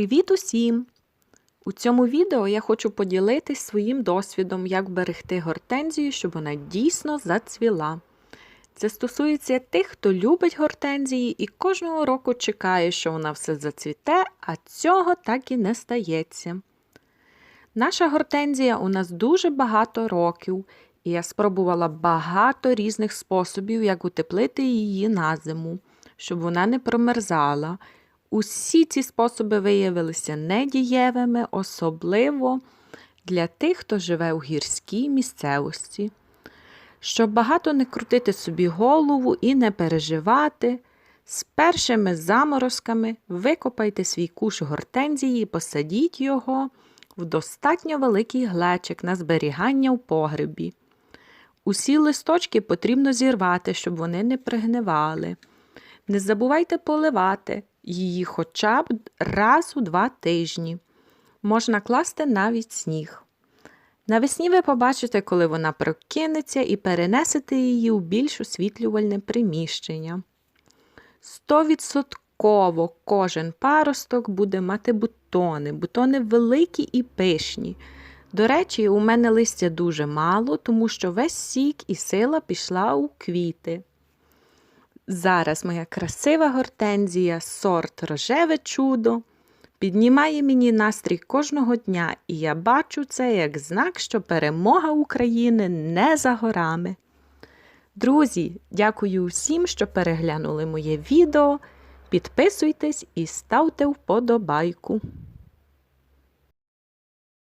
Привіт усім! У цьому відео я хочу поділитись своїм досвідом, як берегти гортензію, щоб вона дійсно зацвіла. Це стосується тих, хто любить гортензії і кожного року чекає, що вона все зацвіте, а цього так і не стається. Наша гортензія у нас дуже багато років, і я спробувала багато різних способів, як утеплити її на зиму, щоб вона не промерзала. Усі ці способи виявилися недієвими, особливо для тих, хто живе у гірській місцевості. Щоб багато не крутити собі голову і не переживати, з першими заморозками викопайте свій куш гортензії і посадіть його в достатньо великий глечик на зберігання в погребі. Усі листочки потрібно зірвати, щоб вони не пригнивали. Не забувайте поливати її хоча б раз у два тижні. Можна класти навіть сніг. Навесні ви побачите, коли вона прокинеться і перенесете її у більш освітлювальне приміщення. Стовідсотково кожен паросток буде мати бутони, бутони великі і пишні. До речі, у мене листя дуже мало, тому що весь сік і сила пішла у квіти. Зараз моя красива гортензія, сорт рожеве чудо, піднімає мені настрій кожного дня, і я бачу це як знак, що перемога України не за горами. Друзі, дякую всім, що переглянули моє відео. Підписуйтесь і ставте вподобайку.